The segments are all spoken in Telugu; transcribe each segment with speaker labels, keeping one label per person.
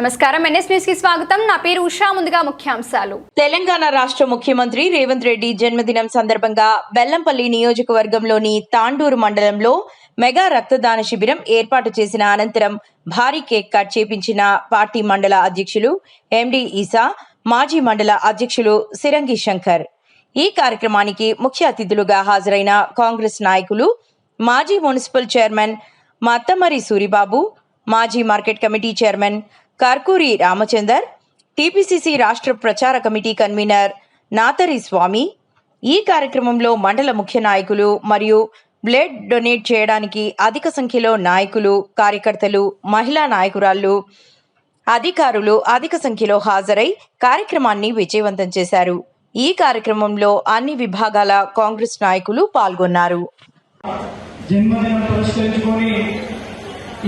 Speaker 1: నమస్కారం. ఎన్ఎస్ న్యూస్కి స్వాగతం. నా పేరు ఉషా. ముందుగా ముఖ్యాంశాలు.
Speaker 2: తెలంగాణ రాష్ట్ర ముఖ్యమంత్రి రేవంత్ రెడ్డి జన్మదినం సందర్భంగా బెల్లంపల్లి నియోజకవర్గంలోని తాండూరు మండలంలో మెగా రక్తదాన శిబిరం ఏర్పాటు చేసిన అనంతరం భారీ కేక్ కట్ చేపించిన పార్టీ మండల అధ్యక్షులు ఎండి ఈసా మాజీ మండల అధ్యక్షులు సిరంగి శంకర్. ఈ కార్యక్రమానికి ముఖ్య అతిథులుగా హాజరైన కాంగ్రెస్ నాయకులు మాజీ మున్సిపల్ చైర్మన్ మత్తమరి సూరిబాబు మాజీ market committee chairman Karkuri Ramachander TPCC రాష్ట్ర ప్రచార కమిటీ కన్వీనర్ నాతరి స్వామి. ఈ కార్యక్రమంలో మండల ముఖ్య నాయకులు మరియు బ్లడ్ డొనేట్ చేయడానికి అధిక సంఖ్యలో నాయకులు కార్యకర్తలు మహిళా నాయకురాళ్ళు అధికారులు అధిక సంఖ్యలో హాజరై కార్యక్రమాన్ని విజయవంతం చేశారు. ఈ కార్యక్రమంలో అన్ని విభాగాల కాంగ్రెస్ నాయకులు పాల్గొన్నారు.
Speaker 3: జన్మదినం పురస్కరించుకొని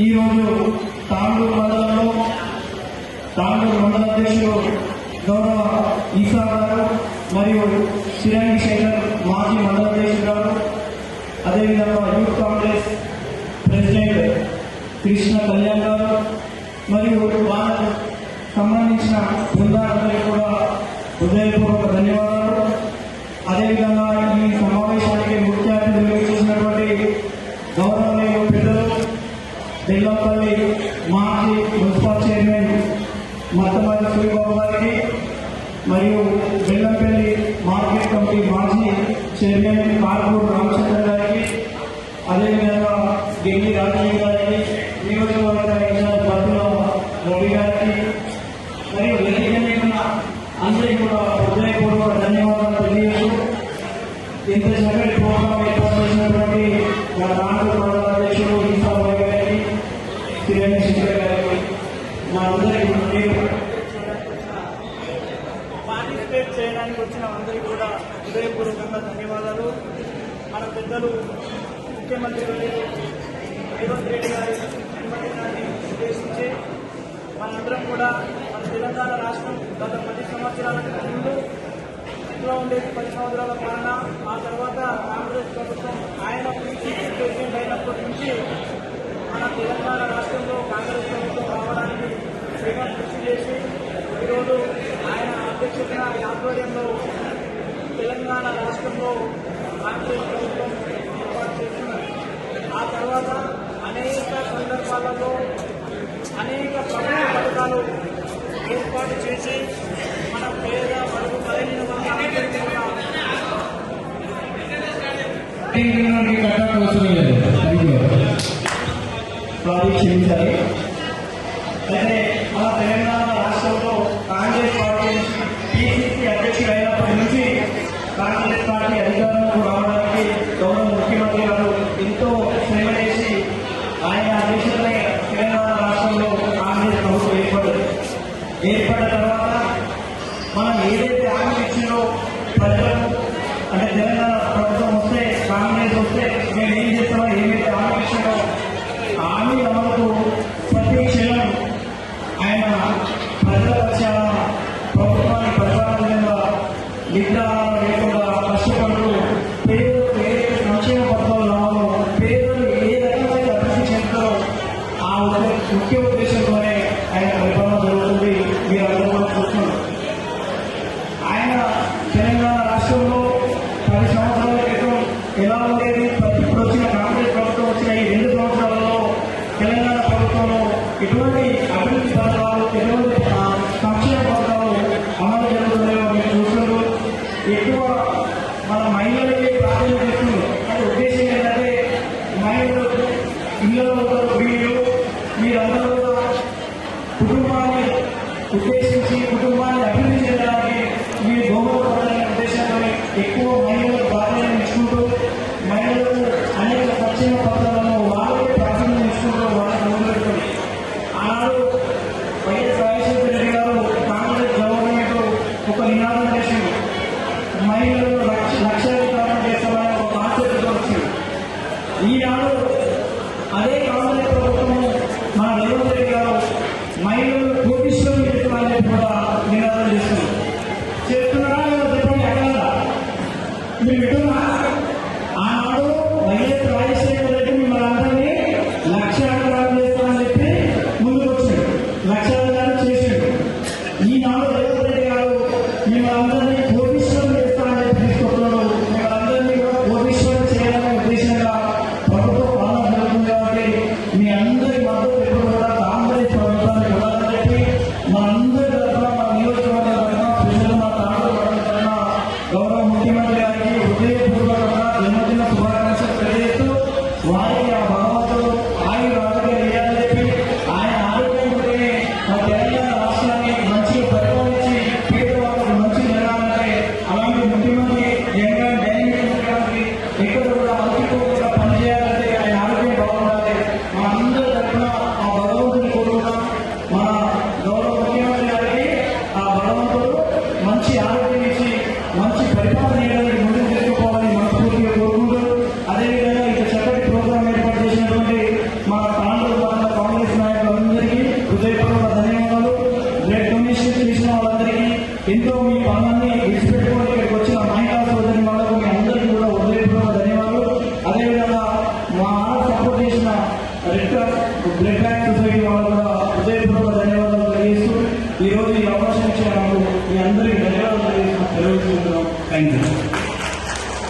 Speaker 3: ఈరోజు తాండూరు మండలంలో తాండూరు మండల అధ్యక్షులు గౌరవ ఈసా గారు మరియు శ్రీరంగి శేఖర్ మాజీ మండల అధ్యక్షులు గారు అదేవిధంగా youth Congress president Krishna Kalyan గారు మరియు వాళ్ళకు సంబంధించిన బృందాలందరికీ కూడా హృదయపూర్వక మరియు బెల్లంపల్లి మార్కెట్ కమిటీ మాజీ చైర్మన్ కార్పూర్ రామచంద్ర గారికి అదేవిధంగా ఢిల్లీ రాజీవ్
Speaker 4: గారు వచ్చిన అందరికీ కూడా హృదయపూర్వకంగా ధన్యవాదాలు. మన పెద్దలు ముఖ్యమంత్రి రేవంత్ రెడ్డి గారి జన్మదినాన్ని ఉద్దేశించి మనందరం కూడా మన తెలంగాణ రాష్ట్రం గత పది సంవత్సరాలకు ముందు ఇంట్లో ఉండేది పది సంవత్సరాల పాలన ఆ తర్వాత కాంగ్రెస్ ప్రభుత్వం ఆయన పీసీసీ ప్రెసిడెంట్ అయినప్పటి నుంచి మన తెలంగాణ రాష్ట్రంలో కాంగ్రెస్ ప్రభుత్వం రావడానికి శ్రీకాంత్ కృషి చేసి ఈరోజు అధ్యక్షతన ఆధ్వర్యంలో తెలంగాణ రాష్ట్రంలో కాంగ్రెస్ ప్రభుత్వం ఏర్పాటు చేస్తున్నది ఆ తర్వాత అనేక సందర్భాలలో అనేక ప్రభుత్వ పథకాలు ఏర్పాటు చేసి మన పేద బలహీన
Speaker 3: లేదు అదిగో. సారీ క్షమించాలి అయితే నిద్రాహారం లేకుండా కష్టపడుతూ పేదలకు ఏదైతే సంక్షేమ పథకాలు రావాలో పేదలు ఏ రకమైన అభివృద్ధి చెందుతారో ఆ ముఖ్య ఉద్దేశంతోనే ఆయన పరిపాలన జరుగుతుంది. మీరు అందరూ కూడా చూస్తున్నారు. ఆయన తెలంగాణ రాష్ట్రంలో పది సంవత్సరాల క్రితం ఎలా ఉండేది? ఇప్పుడు వచ్చిన కాంగ్రెస్ ప్రభుత్వం వచ్చిన ఈ రెండు సంవత్సరాలలో తెలంగాణ ప్రభుత్వంలో ఎటువంటి ఎక్కువ మహిళలు ప్రాధాన్యం ఇచ్చుకుంటూ మహిళలకు అనేక పశ్చిమ పత్రాలను వాళ్ళే ప్రాధాన్యం ఇచ్చుకుంటూ వాళ్ళకి మొదలుపెట్టింది ఆనాడు వైఎస్ రాజశేఖర రెడ్డి గారు కాంగ్రెస్ గవర్నమెంట్ ఒక నినాదం చేసింది మహిళలు లక్ష లక్షాధికారం చేస్తామని ఒక కాన్సెప్ట్ వచ్చింది ఈనాడు అదే కాంగ్రెస్ ప్రభుత్వము మన రేవంత్ రెడ్డి గారు మహిళలు